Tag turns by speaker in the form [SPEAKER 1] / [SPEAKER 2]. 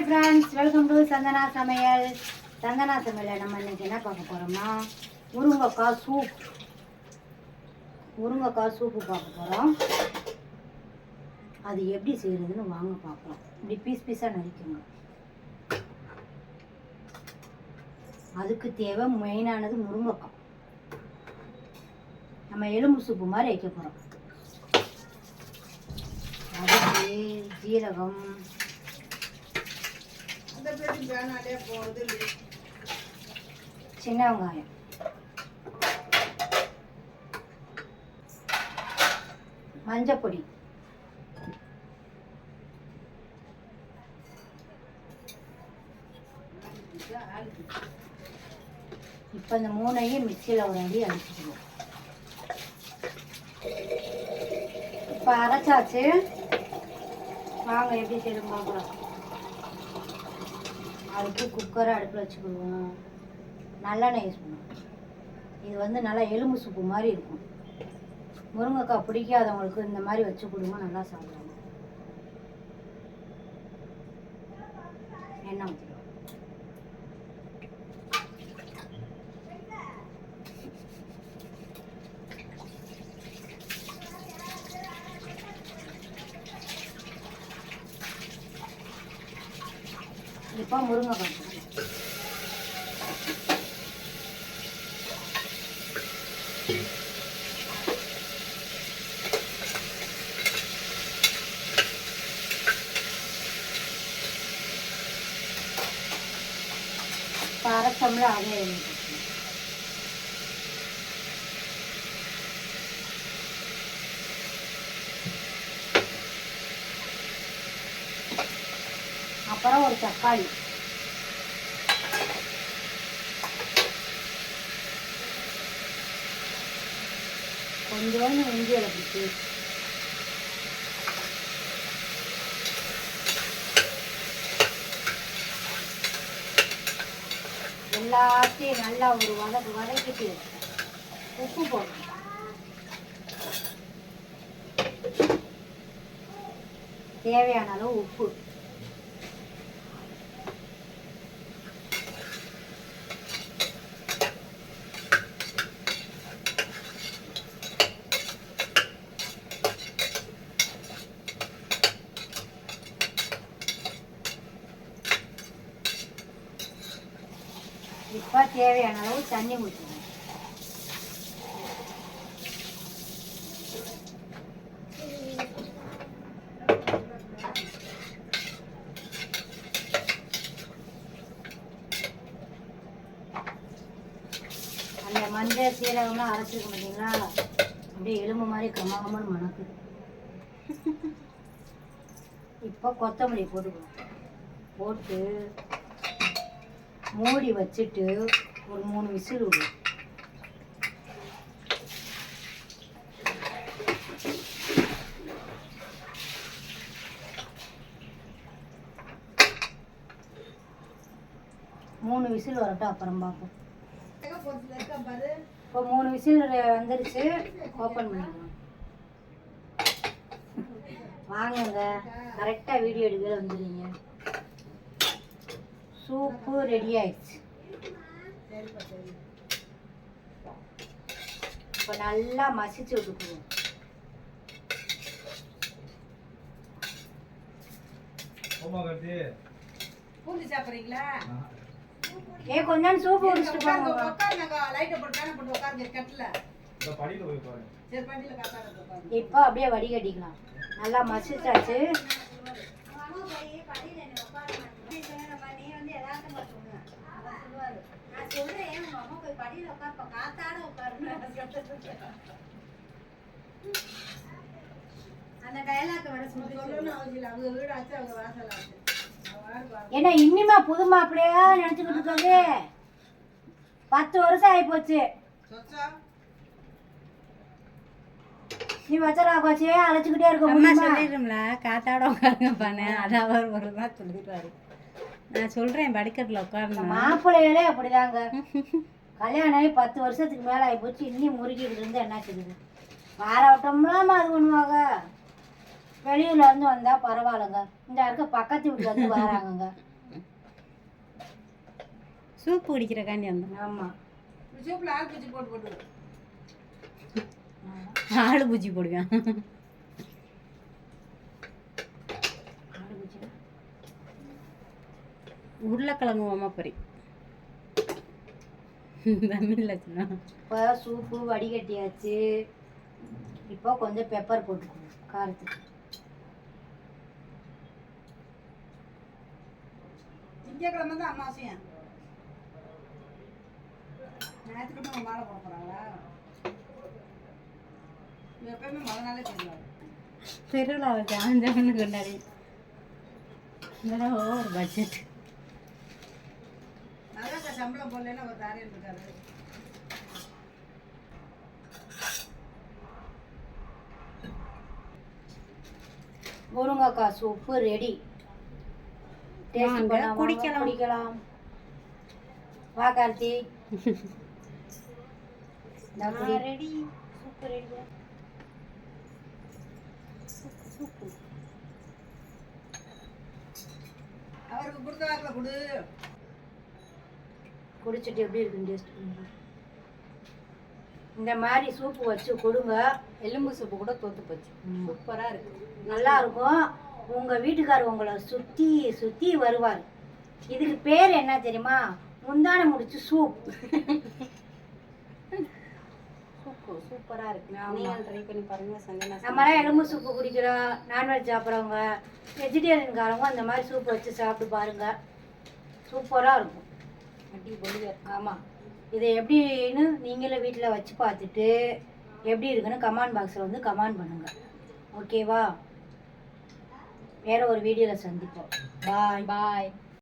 [SPEAKER 1] Hi friends welcome to Santhana சமையல் சந்தனா சமையலில் நம்ம இன்றைக்கி என்ன பார்க்க போகிறோம்னா முருங்கைக்காய் சூப் முருங்கைக்காய் சூப்பு பார்க்க போகிறோம் அது எப்படி செய்கிறதுன்னு வாங்க பார்க்கலாம். இப்படி பீஸ் பீஸாக நறுக்குங்க அதுக்கு தேவை மெயினானது முருங்கைக்காய் நம்ம எலும்பு சூப்பு மாதிரி வைக்க போகிறோம் அதுக்கு ஜீரகம் சின்ன வெங்காயம். மஞ்சப்பொடி. இப்போ இந்த மூணையும் மிக்சியில் ஒரு அடி அடிச்சுக்கணும். இப்போ அரைச்சாச்சு. வாங்க எப்படி செய்யணும் பார்க்கலாம். அடுப்பு குக்கரை அடுப்பில் வச்சுக்கிடுவோம் நல்லெண்ணெய் யூஸ் பண்ணுவோம் இது வந்து நல்லா எலும்பு சூப்பு மாதிரி இருக்கும். முருங்கைக்காய் பிடிக்காதவங்களுக்கு இந்த மாதிரி வச்சு கொடுங்க நல்லா சாப்பிடுவாங்க எண்ணெய் ஊற்றிடுவோம் முருங்கை முருங்கைக்காய் போடுவோம். இப்போ அரைச்சோம்ல அப்புறம் ஒரு தக்காளி. கொஞ்சோண்டு இஞ்சி எடுத்துச்சு எல்லாத்தையும் நல்லா ஒரு வதக்கு வதக்கிட்டு உப்பு போடணும். தேவையான அளவு உப்பு. இப்போ தேவையான அளவு தண்ணி ஊற்றணும் அந்த மஞ்சள் சீரகம்லாம் அரைச்சிருக்க மாட்டீங்களா? அப்படியே எலும்பு மாதிரி கமகமன்னு மணக்குது இப்போ கொத்தமல்லி போட்டுக்கணும். போட்டு மூடி வச்சுட்டு ஒரு மூணு விசில் விடு. மூணு விசில் வரட்டும் அப்புறம் பார்ப்போம். இப்போ மூணு விசில் வந்துருச்சு ஓப்பன் பண்ணிக்கலாம். வாங்குங்க கரெக்டாக வீடியோ எடுக்க வந்துடுங்க சூப்பு ரெடி ஆயிடுச்சு. இப்போ நல்லா மசிச்சு விட்டுக்குவோம்.
[SPEAKER 2] பூந்தி சாப்பிட்றீங்களா?
[SPEAKER 1] ஏ கொஞ்சம் சூப்பு குடிச்சிட்டு போங்க.
[SPEAKER 2] உட்காருங்க லைட்டை போட்டு போட்டு உட்காருங்க கட்டில்.
[SPEAKER 1] இப்போ அப்படியே வடிகட்டிக்கலாம். நல்லா மசிச்சாச்சு. அந்த டயலாக் வர
[SPEAKER 2] சொல்லணும்னு அவசியம் இல்லை அவங்க வீடு ஆச்சு அவங்க வாசல் ஆச்சு
[SPEAKER 1] என்ன இனிமே புது மாப்பிள்ளையா நினச்சிக்கிட்டு இருக்காது பத்து வருஷம் ஆகிப்போச்சு
[SPEAKER 2] சொச்சா?
[SPEAKER 1] நீ வச்சரா கோச்சி அழைச்சிக்கிட்டே இருக்க
[SPEAKER 3] அம்மா சொல்லிடும்ல காத்தாட உட்காருங்க பண்ணு அது அவர் ஒரு தான் சொல்லிடுவாரு. நான் சொல்றேன் படிக்கட்டில் உட்காரணும்
[SPEAKER 1] மாப்பிள்ளைகளே அப்படிதாங்க. கல்யாணம் ஆகி பத்து வருஷத்துக்கு மேலே ஆகிப்போச்சு இன்னும் முறுக்கிட்டு இருந்து என்ன செய்யுது வாரவட்டம்லாம் அது பண்ணுவாங்க வெளியூர்ல இருந்து வந்தா பரவாயில்லைங்க. இந்த இருக்க பக்கத்து வீட்டுல இருந்து வராங்கங்க.
[SPEAKER 3] சூப்பு குடிக்கிறக்காண்டி வந்தோம்.
[SPEAKER 1] ஆமாம்
[SPEAKER 2] சூப்பில் ஆள் பூச்சி போட்டு போட்டு
[SPEAKER 3] ஆளு பூச்சி போடுவேன். உருளைக்கிழங்கு தமிழில் சொன்னா
[SPEAKER 1] இப்போ சூப்பு வடிகட்டியாச்சு. இப்போ கொஞ்சம் பெப்பர் போட்டுக்கணும் காரத்துக்கு.
[SPEAKER 2] திங்கக்கிழமை தான் அமாவாசையா? ஞாயிற்றுக்கிழமை மாலை போட போகிறாங்களா எப்பயுமே மழை நாளே தெரியும்
[SPEAKER 3] திருவிழாவை ஜாஞ்சவனு கொண்டாடி இதெல்லாம் ஓவர் பட்ஜெட்
[SPEAKER 2] சம்பளம் போடலன்னா ஒரு தாரையில் இருக்காரு
[SPEAKER 1] முருங்கைக்காய் சூப்பு ரெடி டேஸ்ட்
[SPEAKER 3] குடிக்கலாம்.
[SPEAKER 1] குடிக்கலாம் வா Karthi.
[SPEAKER 3] Ready soup ready soup
[SPEAKER 2] அவருக்கு கொடுத்தாக்கல கொடு
[SPEAKER 1] குடிச்சிட்டு எப்படி இருக்குன்னு டேஸ்ட் பண்ணுங்க. இந்த மாதிரி சூப்பு வச்சு கொடுங்க.
[SPEAKER 3] எலும்பு சூப்பு கூட தோத்து போச்சு. சூப்பராக இருக்கு.
[SPEAKER 1] நல்லா இருக்கும். உங்க வீட்டுக்காரர் உங்களை சுத்தி சுத்தி வருவார். இதுக்கு பேர் என்ன தெரியுமா? முந்தானை முடிச்சு சூப்
[SPEAKER 3] சூப்பு சூப்பராக இருக்கு. நீங்கள் ட்ரை பண்ணி பாருங்க. சந்தனா
[SPEAKER 1] நம்மளாம் எலும்பு சூப்பு குடிக்கிறோம். நான்வெஜ் சாப்பிட்றவங்க வெஜிடேரியன்காரவங்க அந்த மாதிரி சூப் வச்சு சாப்பிட்டு பாருங்க. சூப்பராக இருக்கும்.
[SPEAKER 3] அடிபொலியாக
[SPEAKER 1] ஆமாம் இதை எப்படின்னு நீங்களே வீட்டில் வச்சு பார்த்துட்டு எப்படி இருக்குன்னு கமெண்ட் பாக்ஸில் வந்து கமெண்ட் பண்ணுங்கள் ஓகேவா வேற ஒரு வீடியோவில் சந்திப்போம். பாய்
[SPEAKER 3] பாய்